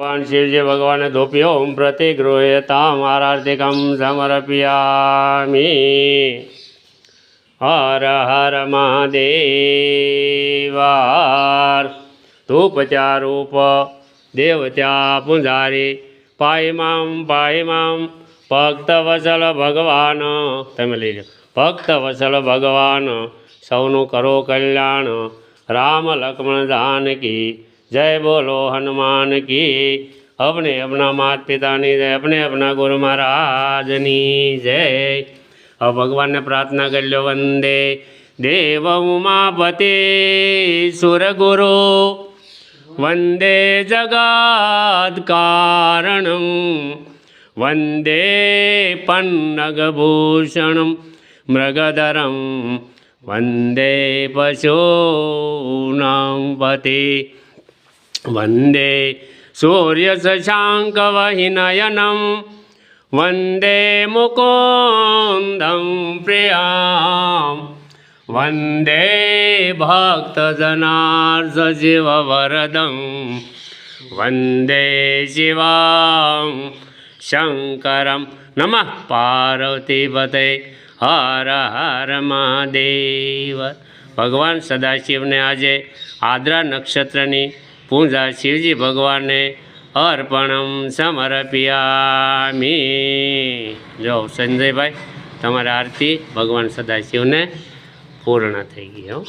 ભગવાન શિવજી ભગવાને ધોપ્યો ઓમ પ્રતિગૃહ્યતામ આરાર્તિકમ સમર્પયામી. હર હર મહાદેવાર. ધૂપચારૂપ દેવત્યા પુંજારી, પાયમામ પાયમામ ભક્તવત્સલ ભગવાન. તમે લઈ લો. વસલ ભગવાન, સૌનું કરો કલ્યાણ. રામ લક્ષ્મણ જાનકી જય બોલો હનુમાન કી. અપને અપના માત પિતાની જય, અપને અપના ગુરુ મહારાજની જય. હવે ભગવાનને પ્રાર્થના કરી લો, વંદે દેવ ઉમાપતે સુરગુરુ. વંદે જગત કારણમ. વંદે પન્નગભૂષણમ. મૃગધરમ. વંદે પશૂનાં પતિ. વંદે સૂર્યશશાંકવહિનયનમ વંદે મુકુन्दं પ્રિયામ વંદે ભક્તજનાર્દજીવવરદં વંદે શિવાં શંકરમ નમઃ પાર્વતીપતે હર હર મહાદેવ ભગવાન સદાશિવને આજે આદ્રા નક્ષત્રની પૂજા શિવજી ભગવાનને અર્પણમ સમર્પ્યામી. જો, સંજયભાઈ, તમારી આરતી ભગવાન સદાશિવને પૂર્ણ થઈ ગઈ, હો.